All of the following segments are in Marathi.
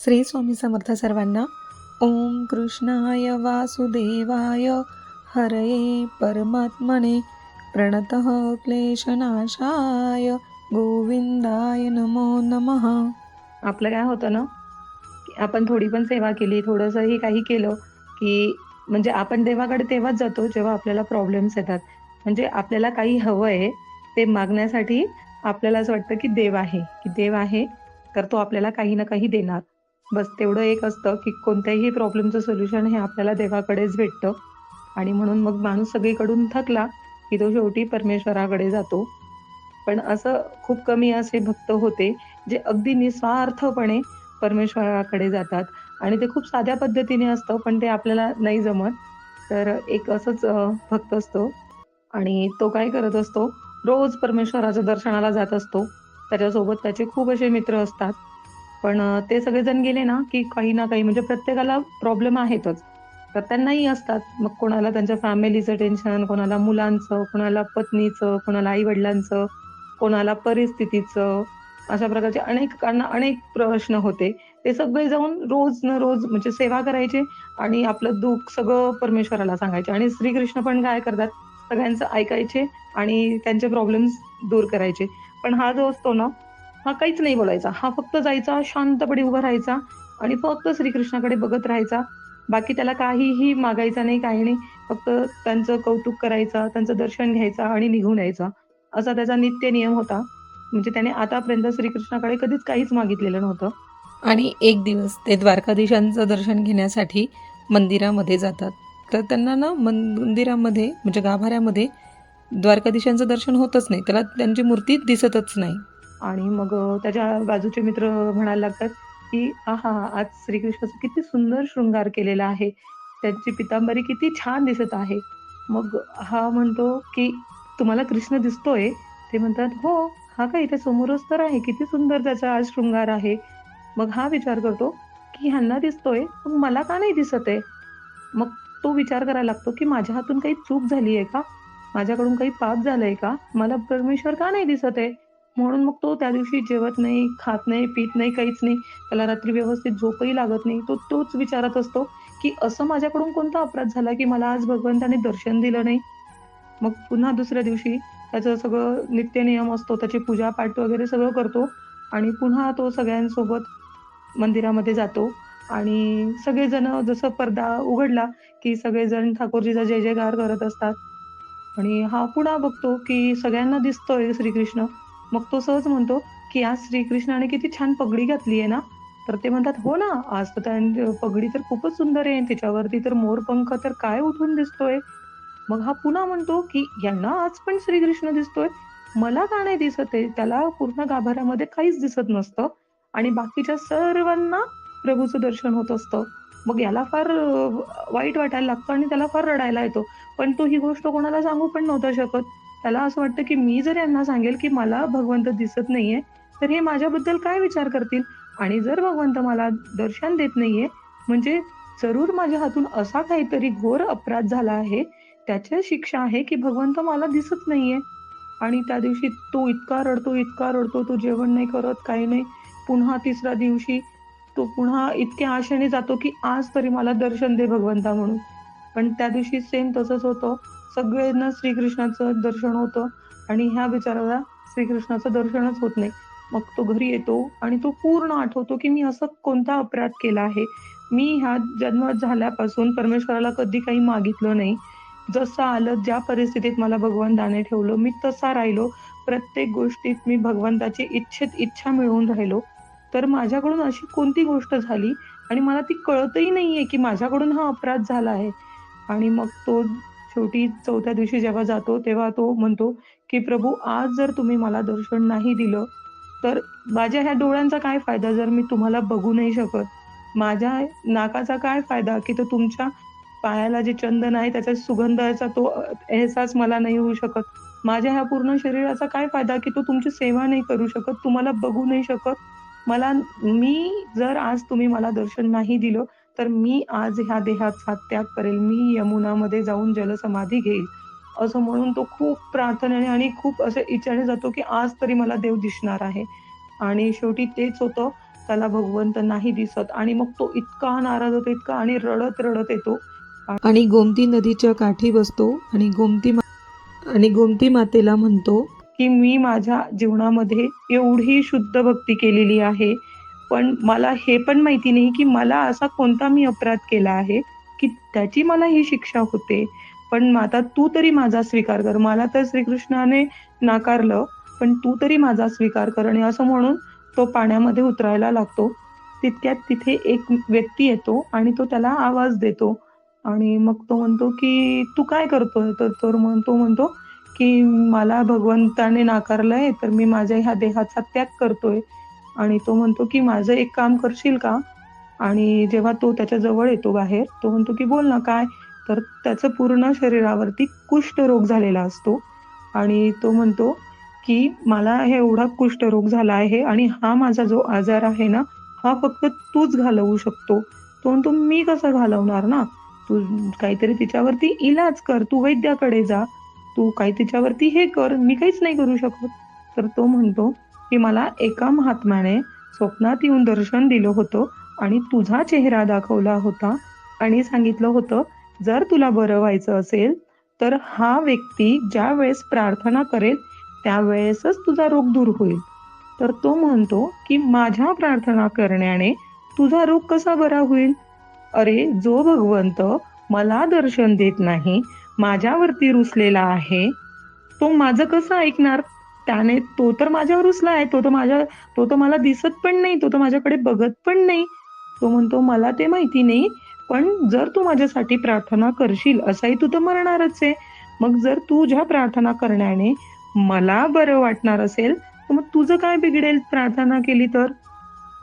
श्री स्वामी समर्थ सर्वांना ओम कृष्णाय वासुदेवाय हरये परमात्मने प्रणत क्लेशनाशाय गोविंदाय नमो नमः. आपलं काय होतं ना आपण थोडी पण सेवा केली थोडंसंही काही केलं की म्हणजे आपण देवाकडे तेव्हाच जातो जेव्हा आपल्याला प्रॉब्लेम्स येतात. म्हणजे आपल्याला काही हवं आहे ते मागण्यासाठी आपल्याला असं वाटतं की देव आहे की देव आहे तर तो आपल्याला काही ना काही देणार. बस तेवढं एक असतं की कोणत्याही प्रॉब्लेमचं सोल्युशन हे आपल्याला देवाकडेच भेटतं. आणि म्हणून मग माणूस सगळीकडून थकला की तो शेवटी परमेश्वराकडे जातो. पण असं खूप कमी असे भक्त होते जे अगदी निस्वार्थपणे परमेश्वराकडे जातात. आणि ते खूप साध्या पद्धतीने असतं पण ते आपल्याला नाही जमत. तर एक असंच भक्त असतो. आणि तो काय करत असतो? रोज परमेश्वराच्या दर्शनाला जात असतो. त्याच्यासोबत त्याचे खूप असे मित्र असतात. पण ते सगळेजण गेले ना की काही ना काही म्हणजे प्रत्येकाला प्रॉब्लेम आहेतच. तर त्यांनाही असतात. मग कोणाला त्यांच्या फॅमिलीचं टेन्शन कोणाला मुलांचं कोणाला पत्नीचं कोणाला आई वडिलांचं कोणाला परिस्थितीचं अशा प्रकारचे अनेकांना अनेक प्रश्न होते. ते सगळे जाऊन रोज न रोज म्हणजे सेवा करायचे आणि आपलं दुःख सगळं परमेश्वराला सांगायचे. आणि श्रीकृष्ण पण काय करतात? सगळ्यांचं ऐकायचे आणि त्यांचे प्रॉब्लेम्स दूर करायचे. पण हा जो असतो ना हा काहीच नाही बोलायचा. हा फक्त जायचा शांतपणे उभा राहायचा आणि फक्त श्रीकृष्णाकडे बघत राहायचा. बाकी त्याला काहीही मागायचा नाही काही नाही. फक्त त्यांचं कौतुक करायचा त्यांचं दर्शन घ्यायचा आणि निघून यायचा. असा त्याचा नित्य नियम होता. म्हणजे त्याने आतापर्यंत श्रीकृष्णाकडे कधीच काहीच मागितलेलं नव्हतं. आणि एक दिवस ते द्वारकाधीशांचं दर्शन घेण्यासाठी मंदिरामध्ये जातात. तर त्यांना ना मंदिरामध्ये म्हणजे गाभाऱ्यामध्ये द्वारकाधीशांचं दर्शन होतच नाही. त्याला त्यांची मूर्ती दिसतच नाही. आणि मग त्याच्या बाजूचे मित्र म्हणायला लागतात की आहा आज श्रीकृष्णाचा किती सुंदर शृंगार केलेला आहे. त्यांची पितांबरी किती छान दिसत आहे. मग हा म्हणतो की तुम्हाला कृष्ण दिसतोय. ते म्हणतात हो हा काय इथे समोरच तर आहे. किती सुंदर त्याचा आज शृंगार आहे. मग हा विचार करतो की ह्यांना दिसतोय मग मला का नाही दिसत आहे? मग तो विचार करायला लागतो की माझ्या हातून काही चूक झाली आहे का? माझ्याकडून काही पाप झालंय का? मला परमेश्वर का नाही दिसत आहे? म्हणून मग तो त्या दिवशी जेवत नाही खात नाही पीत नाही काहीच नाही. त्याला रात्री व्यवस्थित झोपही लागत नाही. तो तोच विचारत असतो की असं माझ्याकडून कोणता अपराध झाला की मला आज भगवंताने दर्शन दिलं नाही? मग पुन्हा दुसऱ्या दिवशी त्याचं सगळं नित्य नियम असतो त्याची पूजा पाठ वगैरे सगळं करतो आणि पुन्हा तो सगळ्यांसोबत मंदिरामध्ये जातो. आणि सगळेजण जसं पडदा उघडला की सगळेजण ठाकूरजीचा जय जयकार करत असतात. आणि हा पुन्हा बघतो की सगळ्यांना दिसतोय श्रीकृष्ण. मग तो सहज म्हणतो की आज श्रीकृष्णाने किती छान पगडी घातली आहे ना? तर ते म्हणतात हो ना आज तर त्या पगडी तर खूपच सुंदर आहे. त्याच्यावरती तर मोरपंख तर काय उठून दिसतोय. मग हा पुन्हा म्हणतो की यांना आज पण श्रीकृष्ण दिसतोय. मला का नाही दिसत आहे? त्याला पूर्ण गाभाऱ्यामध्ये काहीच दिसत नसतं. आणि बाकीच्या सर्वांना प्रभूचं दर्शन होत असतं. मग याला फार वाईट वाटायला लागतं आणि त्याला फार रडायला येतो. पण तो ही गोष्ट कोणाला सांगू पण नव्हता शकत. त्याला असं वाटतं की मी जर यांना सांगेल की मला भगवंत दिसत नाहीये तर हे माझ्याबद्दल काय विचार करतील? आणि जर भगवंत मला दर्शन देत नाहीये म्हणजे जरूर माझ्या हातून असा काहीतरी घोर अपराध झाला आहे त्याची शिक्षा आहे की भगवंत मला दिसत नाहीये? आणि त्या दिवशी तो इतका रडतो इतका रडतो तो जेवण नाही करत काही नाही. पुन्हा तिसऱ्या दिवशी तो पुन्हा इतक्या आशेने जातो की आज तरी मला दर्शन दे भगवंता म्हणून. पण त्या दिवशी सेम तसंच होतं. सगळ्यांना श्रीकृष्णाचं दर्शन होतं आणि ह्या बिचाराला श्रीकृष्णाचं दर्शनच होत नाही. मग तो घरी येतो आणि तो पूर्ण आठवतो की मी असं कोणता अपराध केला आहे. मी ह्या जन्म झाल्यापासून परमेश्वराला कधी काही मागितलं नाही. जसं आलं ज्या परिस्थितीत मला भगवंताने ठेवलं मी तसा राहिलो. प्रत्येक गोष्टीत मी भगवंताची इच्छेत इच्छा मिळवून राहिलो. तर माझ्याकडून अशी कोणती गोष्ट झाली? आणि मला ती कळतही नाहीये की माझ्याकडून हा अपराध झाला आहे. आणि मग तो शेवटी चौथ्या दिवशी जेव्हा जातो तेव्हा तो म्हणतो की प्रभू आज जर तुम्ही मला दर्शन नाही दिलं तर माझ्या ह्या डोळ्यांचा काय फायदा जर मी तुम्हाला बघू नाही शकत? माझ्या नाकाचा काय फायदा की तो तुमच्या पायाला जे चंदन आहे त्याच्या सुगंधाचा तो एहसास मला नाही होऊ शकत? माझ्या ह्या पूर्ण शरीराचा काय फायदा की तो तुमची सेवा नाही करू शकत? तुम्हाला बघू नाही शकत? मला मी जर आज तुम्ही मला दर्शन नाही दिलं तर मी आज ह्या देहाचा त्याग करेल. मी यमुनामध्ये जाऊन जलसमाधी घेईल. असं म्हणून तो खूप प्रार्थनेने आणि खूप असं इच्छाने जातो की आज तरी मला देव दिसणार आहे. आणि शेवटी तेच होतं. त्याला भगवंत नाही दिसत. आणि मग तो इतका नाराज होतो इतका आणि रडत रडत येतो. आणि गोमती नदीच्या काठी बसतो आणि गोमती मा आणि गोमती मातेला म्हणतो की मी माझ्या जीवनामध्ये एवढी शुद्ध भक्ती केलेली आहे. पण मला हे पण माहिती नाही की मला असा कोणता मी अपराध केला आहे की त्याची मला ही शिक्षा होते. पण आता तू तरी माझा स्वीकार कर. मला तर श्रीकृष्णाने नाकारलं पण तू तरी माझा स्वीकार कर. आणि असं म्हणून तो पाण्यामध्ये उतरायला लागतो. तितक्यात तिथे एक व्यक्ती येतो आणि तो त्याला आवाज देतो. आणि मग तो म्हणतो की तू काय करतोय? तर तो म्हणतो म्हणतो की मला भगवंताने नाकारलंय तर मी माझ्या ह्या देहाचा त्याग करतोय. आणि तो म्हणतो की माझं एक काम करशील का? आणि जेव्हा तो त्याच्याजवळ येतो बाहेर तो म्हणतो की बोल ना काय? तर त्याचं पूर्ण शरीरावरती कुष्ठरोग झालेला असतो. आणि तो म्हणतो की मला हे एवढा कुष्ठरोग झाला आहे आणि हा माझा जो आजार आहे ना हा फक्त तूच घालवू शकतो. तो म्हणतो मी कसं घालवणार ना? तू काहीतरी तिच्यावरती इलाज कर तू वैद्याकडे जा तू काही तिच्यावरती हे कर मी काहीच नाही करू शकत. तर तो म्हणतो की मला एका महात्म्याने स्वप्नात येऊन दर्शन दिलं होतं आणि तुझा चेहरा दाखवला होता आणि सांगितलं होतं जर तुला बरं व्हायचं असेल तर हा व्यक्ती ज्या वेळेस प्रार्थना करेल त्यावेळेसच तुझा रोग दूर होईल. तर तो म्हणतो की माझ्या प्रार्थना करण्याने तुझा रोग कसा बरा होईल? अरे जो भगवंत मला दर्शन देत नाही माझ्यावरती रुसलेला आहे तो माझं कसं ऐकणार? त्याने तो तर माझ्यावर रुसला आहे. तो तर माझ्या तो तर मला दिसत पण नाही. तो तर माझ्याकडे बघत पण नाही. तो म्हणतो मला ते माहिती नाही पण जर तू माझ्यासाठी प्रार्थना करशील असाही तू तर मरणारच आहे. मग जर तुझ्या प्रार्थना करण्याने मला बरं वाटणार असेल तर मग तुझं काय बिघडेल प्रार्थना केली तर?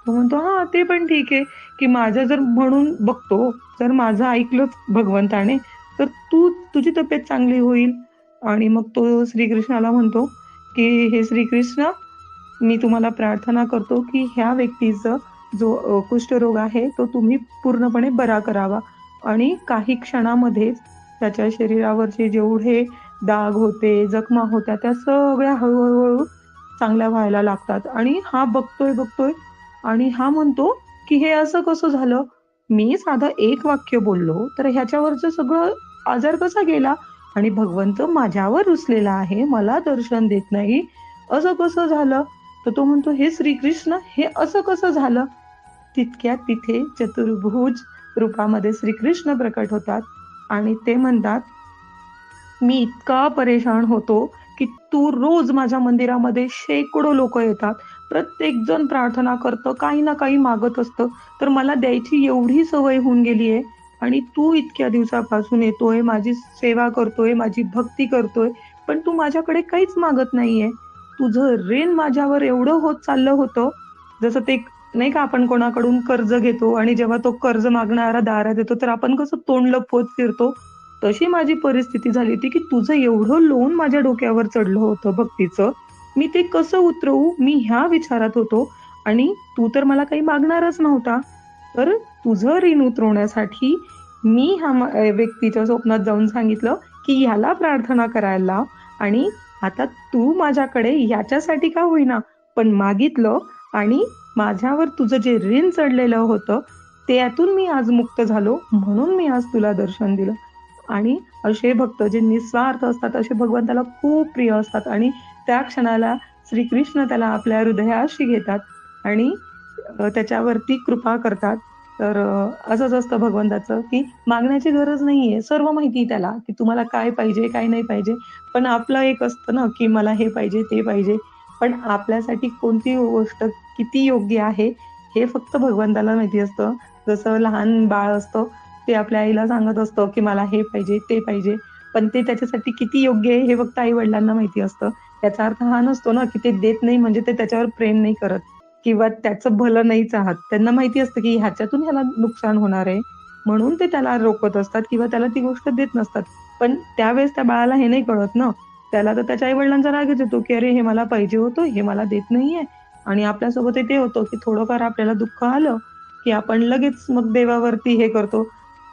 तो म्हणतो हा ते पण ठीक आहे की माझं जर म्हणून बघतो जर माझं ऐकलंच भगवंताने तर तू तुझी तब्येत चांगली होईल. आणि मग तो श्रीकृष्णाला म्हणतो की हे श्रीकृष्ण मी तुम्हाला प्रार्थना करतो की ह्या व्यक्तीचं जो कुष्ठरोग आहे तो तुम्ही पूर्णपणे बरा करावा. आणि काही क्षणामध्येच त्याच्या शरीरावरचे जेवढे दाग होते जखमा होत्या त्या सगळ्या हळूहळू चांगल्या व्हायला लागतात. आणि हा बघतोय बघतोय आणि हा म्हणतो की हे असं कसं झालं? मी साधं एक वाक्य बोललो तर ह्याच्यावरचं सगळं आजार कसा गेला? आणि भगवंत माझ्यावर रुसलेला आहे मला दर्शन देत नाही. असं कसं झालं? तर तो म्हणतो हे श्रीकृष्ण हे असं कसं झालं? तितक्यात तिथे चतुर्भुज रूपामध्ये श्रीकृष्ण प्रकट होतात आणि ते म्हणतात मी इतका परेशान होतो की तू रोज माझ्या मंदिरामध्ये शेकडो लोक येतात. प्रत्येक जण प्रार्थना करतं काही ना काही मागत असतं. तर मला द्यायची एवढी सवय होऊन गेली आहे आणि तू इतक्या दिवसापासून येतोय माझी सेवा करतोय माझी भक्ती करतोय पण तू माझ्याकडे काहीच मागत नाहीये. तुझं रेन माझ्यावर एवढं होत चाललं होतं जसं ते नाही का आपण कोणाकडून कर्ज घेतो आणि जेव्हा तो कर्ज मागणारा दारात येतो तर आपण कसं तोंड लपवत फिरतो? तशी माझी परिस्थिती झाली होती की तुझं एवढं लोन माझ्या डोक्यावर चढलं होतं भक्तीचं. मी ते कसं उतरवू? मी ह्या विचारात होतो. आणि तू तर मला काही मागणारच नव्हता. तर तुझं ऋण उतरवण्यासाठी मी ह्या व्यक्तीच्या स्वप्नात जाऊन सांगितलं की ह्याला प्रार्थना करायला लाव. आणि आता तू माझ्याकडे ह्याच्यासाठी का होईना? पण मागितलं आणि माझ्यावर तुझं जे ऋण चढलेलं होतं त्यातून मी आज मुक्त झालो म्हणून मी आज तुला दर्शन दिलं. आणि असे भक्त जे निस्वार्थ असतात असे भगवंताला खूप प्रिय असतात आणि त्या क्षणाला श्रीकृष्ण त्याला आपल्या हृदयाशी घेतात आणि त्याच्यावरती कृपा करतात. तर असंच असतं भगवंताचं की मागण्याची गरज नाहीये. सर्व माहिती त्याला की तुम्हाला काय पाहिजे काय नाही पाहिजे. पण आपलं एक असतं ना की मला हे पाहिजे ते पाहिजे. पण आपल्यासाठी कोणती गोष्ट किती योग्य आहे हे फक्त भगवंताला माहिती असतं. जसं लहान बाळ असतं ते आपल्या आईला सांगत असतं की मला हे पाहिजे ते पाहिजे. पण ते त्याच्यासाठी किती योग्य आहे हे फक्त आई वडिलांना माहिती असतं. त्याचा अर्थ हा नसतो ना की ते देत नाही म्हणजे ते त्याच्यावर प्रेम नाही करत. किंवा त्याचं भलं नाही चाहत त्यांना माहिती असतं की ह्याच्यातून ह्याला नुकसान होणार आहे. म्हणून ते त्याला रोखत असतात किंवा त्याला ती गोष्ट देत नसतात. पण त्यावेळेस त्या बाळाला हे नाही कळत ना. त्याला तर त्याच्या आई वडिलांचा रागच येतो की अरे हे मला पाहिजे होतं हे मला देत नाहीये. आणि आपल्यासोबत ते होतं की थोडंफार आपल्याला दुःख आलं की आपण लगेच मग देवावरती हे करतो.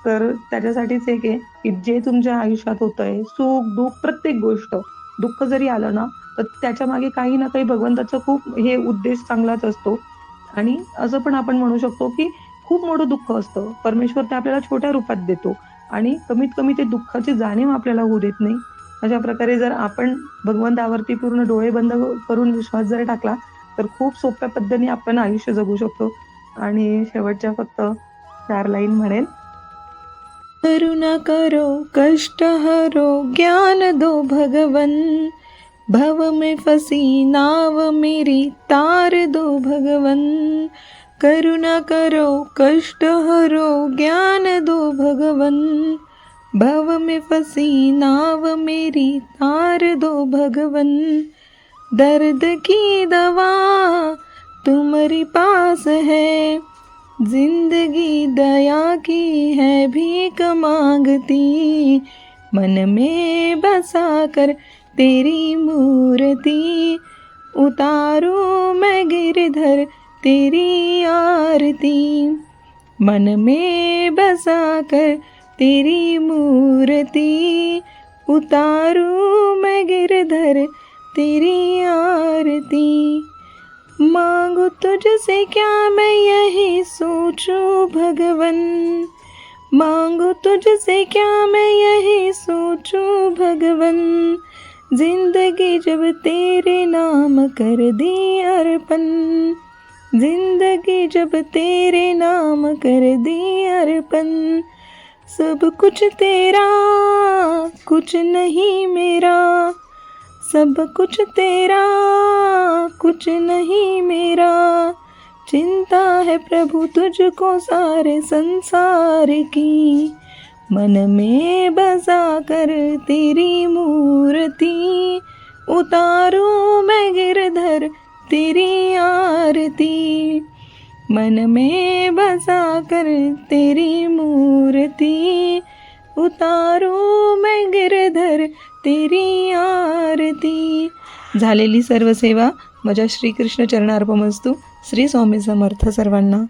तर त्याच्यासाठीच एक आहे की जे तुमच्या आयुष्यात होतंय सुख दुःख प्रत्येक गोष्ट दुःख जरी आलं ना तर त्याच्यामागे काही ना काही भगवंताचं खूप हे उद्देश चांगलाच असतो. आणि असं पण आपण म्हणू शकतो की खूप मोठं दुःख असतं. परमेश्वर ते आपल्याला छोट्या रूपात देतो. आणि कमीत कमी ते दुःखाची जाणीव आपल्याला होऊ देत नाही. अशा प्रकारे जर आपण भगवंतावरती पूर्ण डोळे बंद करून विश्वास जर टाकला तर खूप सोप्या पद्धतीने आपण आयुष्य जगू शकतो. आणि शेवटच्या फक्त चार लाईन म्हणेन. करुणा करो कष्ट हरो ज्ञान दो भगवन भव में फंसी नाव मेरी तार दो भगवन करुणा करो कष्ट हरो ज्ञान दो भगवन भव में फंसी नाव मेरी तार दो भगवन दर्द की दवा तुम्हारी पास है ज़िंदगी दया की है भीख मांगती। मन में बसा कर तेरी मूर्ति। उतारू मैं गिरधर तेरी आरती। मन में बसा कर तेरी मूर्ति। उतारू मैं गिरधर तेरी आरती। मांगू तुझसे क्या मैं यही सोचूं, भगवन? मांगू तुझसे क्या मैं यही सोचूं, भगवन? ज़िंदगी जब तेरे नाम कर दी अर्पण, ज़िंदगी जब तेरे नाम कर दी अर्पण, सब कुछ तेरा, कुछ नहीं मेरा। सब कुछ तेरा कुछ नहीं मेरा। चिंता है प्रभु तुझको सारे संसार की। मन में बसा कर तेरी मूर्ति उतारू मैं गिरधर तेरी आरती। मन में बसा कर तेरी मूर्ति उतारू मैं गिरधर तेरी आरती. झालेली सर्व सेवा. माझ्या श्रीकृष्ण चरणार्पमस्तू श्री स्वामी समर्थ सर्वांना.